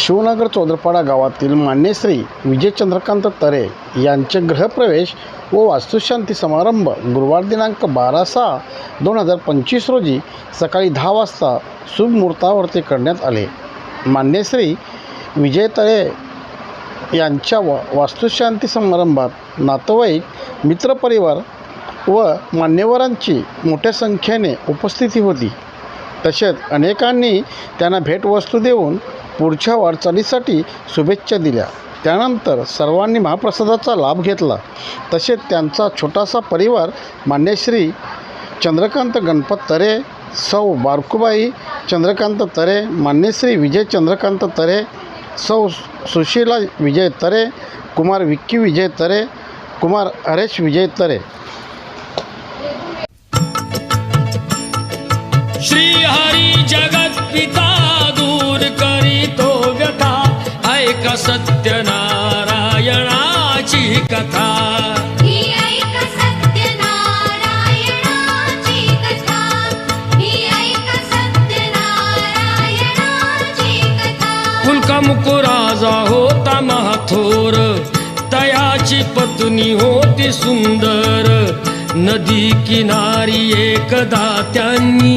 शिवनगर चौदरपाडा गावातील मान्यश्री विजय चंद्रकांत तरे यांचे गृहप्रवेश व वास्तुशांती समारंभ गुरुवार दिनांक बारा सहा दोन हजार पंचवीस रोजी सकाळी दहा वाजता शुभमुहूर्तावरती करण्यात आले. मान्यश्री विजय तळे यांच्या वा वास्तुशांती समारंभात नातेवाईक मित्रपरिवार व मान्यवरांची मोठ्या संख्येने उपस्थिती होती. तसेच अनेकांनी त्यांना भेटवस्तू देऊन पुढच्या वाटचालीसाठी शुभेच्छा दिल्या. त्यानंतर सर्वांनी महाप्रसादाचा लाभ घेतला. तसेच त्यांचा छोटासा परिवार मान्यश्री चंद्रकांत गणपत तरे सौ बारकुबाई चंद्रकांत तरे मान्यश्री विजय चंद्रकांत तरे सौ सुशीला विजय तरे कुमार विक्की विजय तरे कुमार हरेश विजय तरे. श्री हरी जगत पिता दूर करीतो व्यथा ऐक सत्यनारायणाची कथा? मुकुराजा होता महाथोर तयाची पत्नी होती सुंदर. नदी किनारी एकदा त्यांनी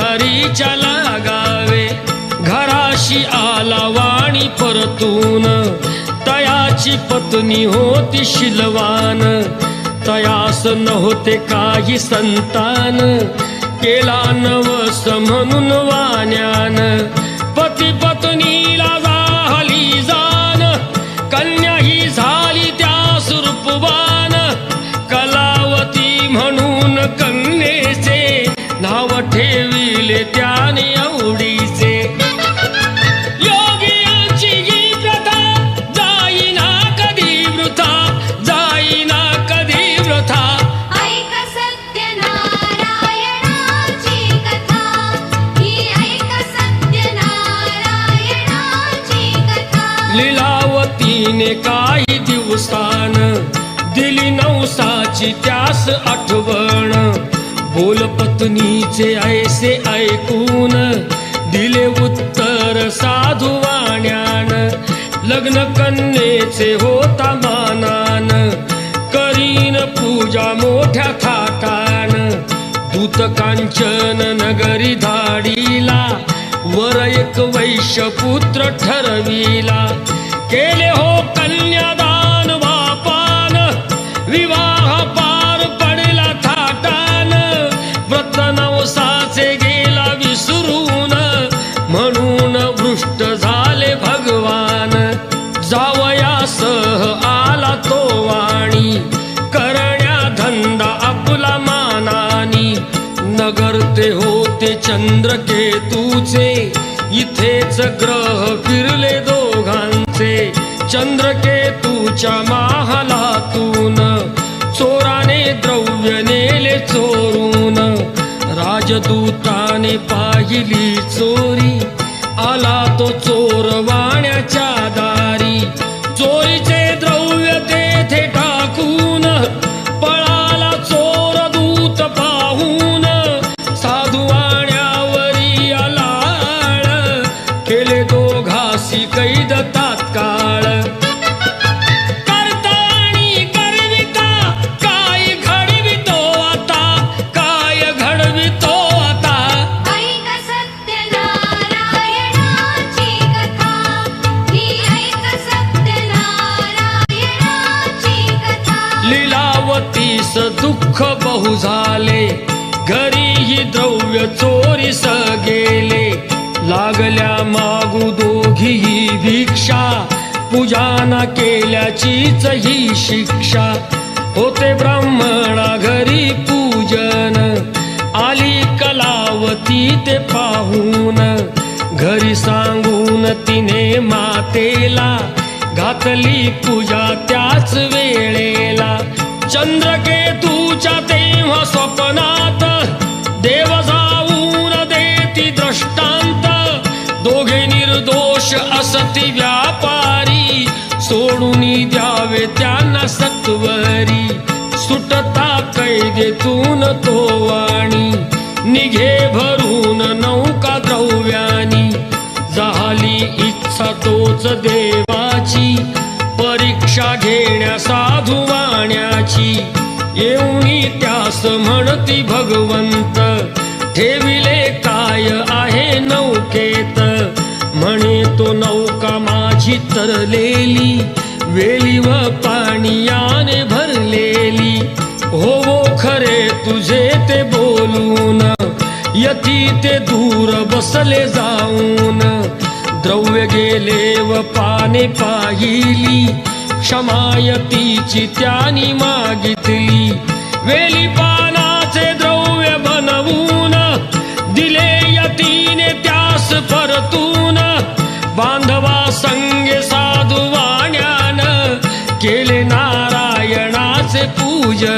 हरीच्या लागावे. घराशी आला वाणी परतून. तयाची पत्नी होती शिलवान. तयास नव्हते काही संतान. केला नवस म्हणून वाण्यान. पती तिने काही दिवसान दिली नवसाची त्यास आठवण. बोल पत्नीचे ऐसे ऐकून. दिले उत्तर साधू वाण्यान. लग्न कन्येचे होता मानान. करीन पूजा मोठ्या थाटान. दूत कांचन नगरी धाडीला. वर एक वैश्य पुत्र ठरविला. केले हो कन्यादान वापान. विवाह पार पडला थाटान. व्रत नवसाचे गेला विसरून. म्हणून भृष्ट झाले भगवान. जावयासह आला तो वाणी. करण्या धंदा आपला मानानी. नगर ते होते चंद्रकेतूचे. इथेच ग्रह चंद्रकेतूच्या महालातून चोराने द्रव्य नेले चोरून. राजदूताने पाहिली चोरी आला तो चोर केल्याचीच ही शिक्षा. होते ब्राह्मणा घरी पूजन. आली कलावती ते पाहून. घरी सांगून तिने मातेला घातली पूजा त्याच वेळेला. चंद्रकेतूच्या तेव्हा स्वप्नात देव जाऊन देती दृष्टांत. दोघे निर्दोष असती व्यापारी. सोडून द्यावे त्यांना सत्वरी. सुटता कैदेतून तो वाणी. निघे भरून नौका द्रव्यानी. झाली इच्छा तोच देवाची. परीक्षा घेण्या साधू वाण्याची. येऊनी त्यास म्हणती भगवंत. ठेविले काय आहे नौकेत? म्हणे तो नौ माझी तरलेली? वेली व पाणीयाने भरलेली. हो वो खरे तुझे ते बोलून. यती ते दूर बसले जाऊन. द्रव्य गेले व पाने पाहिली. क्षमायतीची त्यानी मागितली. वेली पानाचे द्रव्य बनवून. दिले यतीने त्यास परतून. बांधवा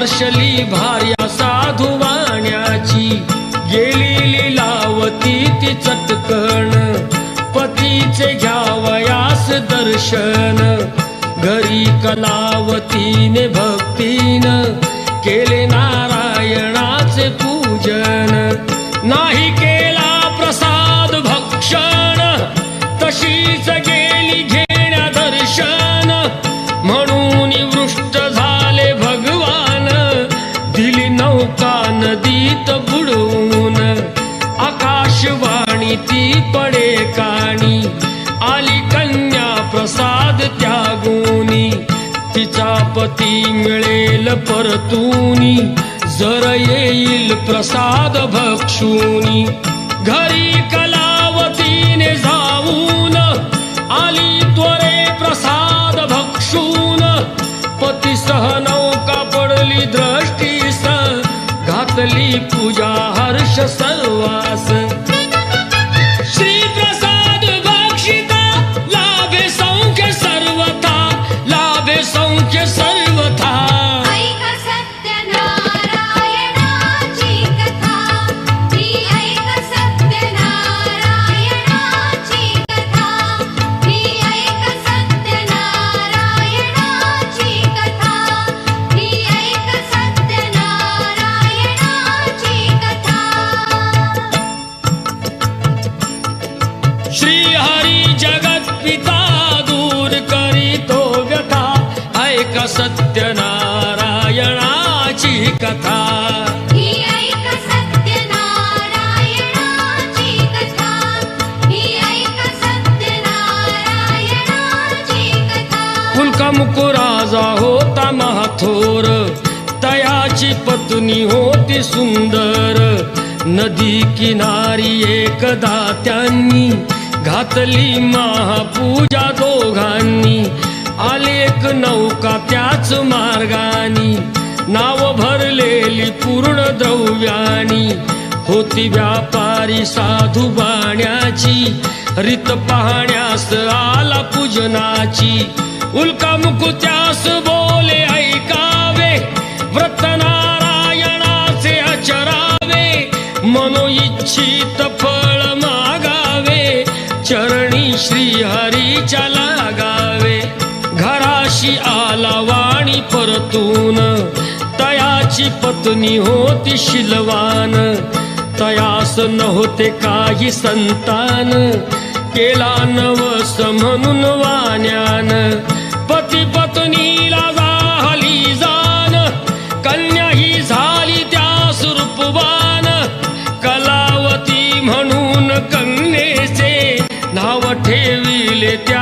हर्षली भार्या साधू वाण्याची गेली लीलावती ती चटकण. पतीचे घ्यावयास दर्शन. घरी कलावतीने भक्तीन केले नारायणाचे पूजन. नाही केला पडे काणी. आली कन्या प्रसाद त्यागुनी. तिचा पती मिळेल परतुनी. जर येईल प्रसाद भक्षुनी. घरी कलावतीने जाऊन आली त्वरे प्रसाद भक्षून. पतीसह नौका पडली दृष्टीस घातली पूजा हर्ष सर्वास. ऐक सत्यनारायणाची कथा. मुकुराजा होता महाथोर. तयाची पत्नी होती सुंदर. नदी किनारी एकदा त्यांनी घातली महापूजा दोघांनी. आले एक नौका त्याच मार्गानी. नाव भरलेली पूर्ण द्रव्यानी. होती व्यापारी साधू बाण्याची. रीत पाहण्यास आला पूजनाची. उल्का मुकुत्यास बो त्याची पत्नी होती शिलवान. तयास नव्हते काही संतान. केला नवस म्हणून वाण्यान. पती पत्नीला झाली जान. कन्या ही झाली त्या सुरूपवान कलावती म्हणून कन्येचे नाव ठेविले त्या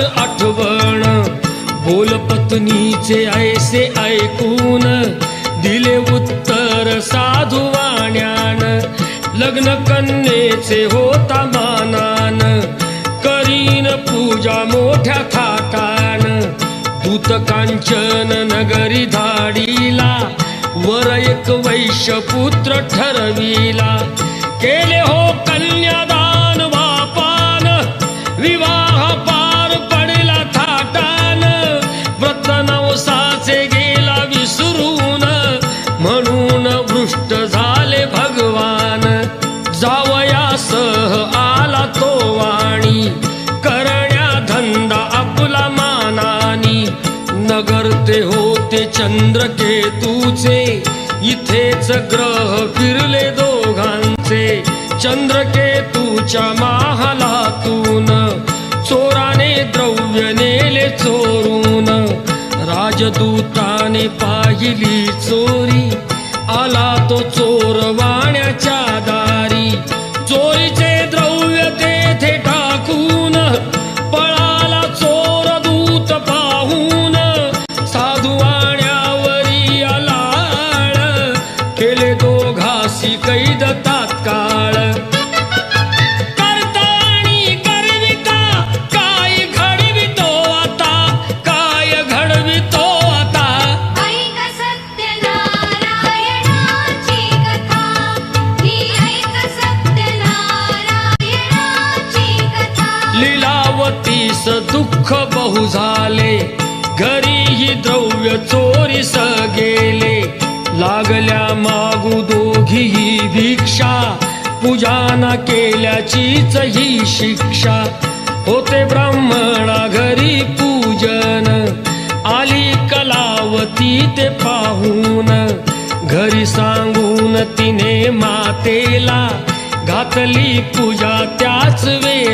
आठवण. बोल पत्नीचे ऐसे ऐकून दिले उत्तर साधू वाण्यान. लग्न कन्येचे होता मानान. करीन पूजा मोठ्या थाटान. दूत कांचन नगरी धाडीला. वर एक वैश्य पुत्र ठरविला. केले हो कन्यादान विसरून म्हणून भृष्ट झाले भगवान. जावयासह आला तो वाणी करण्या धंदा आपला मानानी. नगरते होते चंद्रकेतूचे इथेच ग्रह फिरले दोघांचे. चंद्रकेतूच्या महालातून चोराने द्रव्य नेले चोरून. राजदूताने पाहिली चोरी. आला तो चोर दुःख बहु झाले. घरीही द्रव्य चोरीस गेले लागल्या मागू दोघीही भिक्षा. पूजा न केल्याचीच ही शिक्षा. होते ब्राह्मणा घरी पूजन. आली कलावती ते पाहून. घरी सांगून तिने मातेला घातली पूजा त्याच वेळ.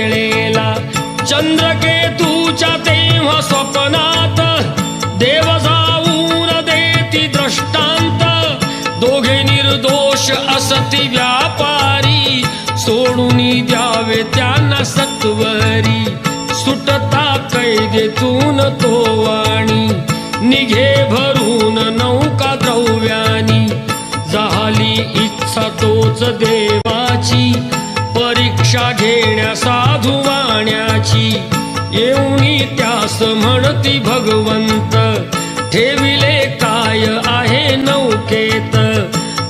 चंद्रकेतूच्या तेव्हा स्वप्नात देव जाऊन देती दृष्टांत. दोघे निर्दोष असती व्यापारी सोडून द्यावे त्यांना सत्वरी. सुटता कैदेतून तो वाणी निघे भरून नौका द्रव्यानी. झाली इच्छा तोच देवाची परीक्षा घेण्या साधू वाण्याची. येऊनी त्यास म्हणती भगवंत ठेविले काय आहे नौकेत?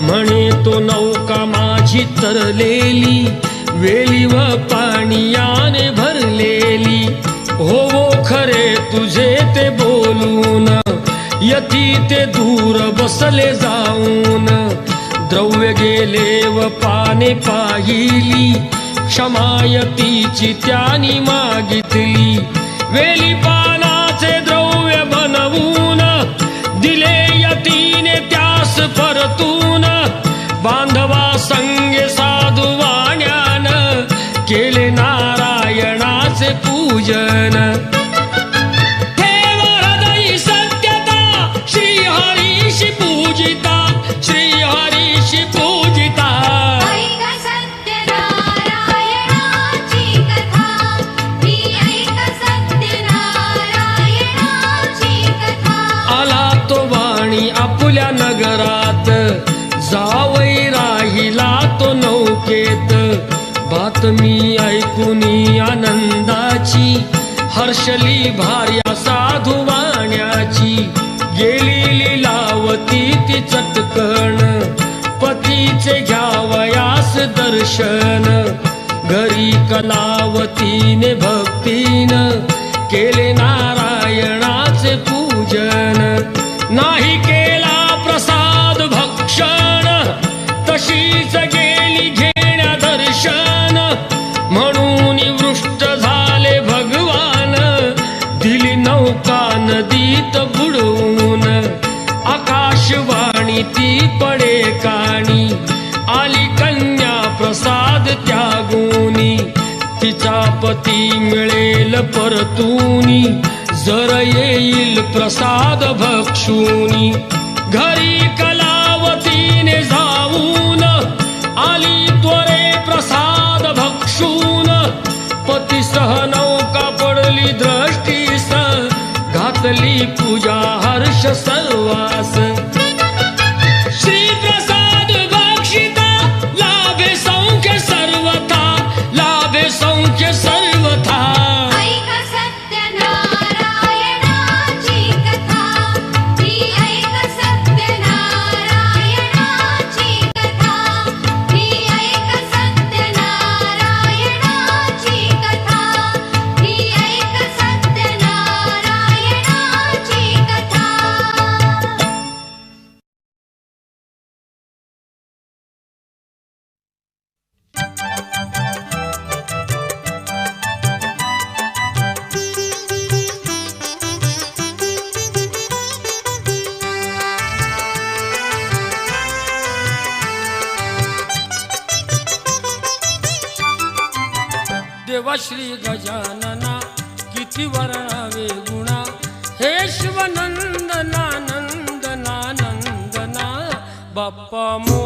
म्हणे तो नौका माझी तरलेली वेली व पाणीयाने भरलेली. हो खरे तुझे ते बोलून यती ते दूर बसले जाऊन. द्रव्य गेले व पाने पाहिली क्षमायतीची त्यानी मागितली. वेली पानाचे द्रव्य बनवून दिले यतीने त्यास परतून. बांधवा संगे साधू वाण्यान केले नारायणाचे पूजन. नौकेत बातमी ऐकुनी आनंदाची हर्षली भार्या साधू वाण्याची. गेली लावती ती चटकण पतीचे घ्यावयास दर्शन. घरी कलावतीने भक्तीन केले नारायणाचे पूजन. नाही के पडे काणी आली कन्या प्रसाद त्यागुनी। तिचा पती मिळेल परतूनी। जर येईल प्रसाद भक्षुनी। घरी कलावतीने जाऊन आली त्वरे प्रसाद भक्षून। पतीसह नौका पडली दृष्टीस। घातली पूजा हर्ष सर्वास। श्री गजानना किती वर्णावे गुणा. हे शिवनंदना नंदना नंदना. बाप्पा मो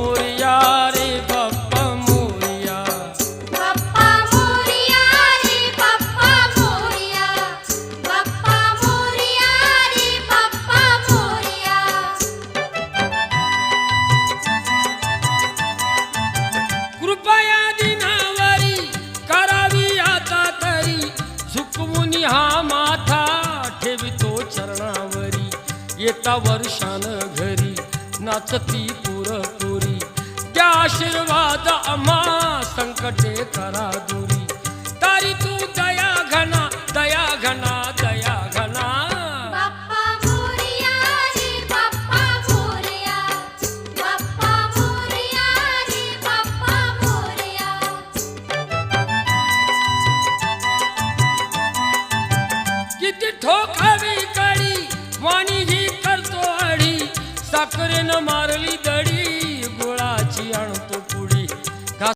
नाचती पुरपुरी त्या आशीर्वाद आम्हा संकटे करा दूर.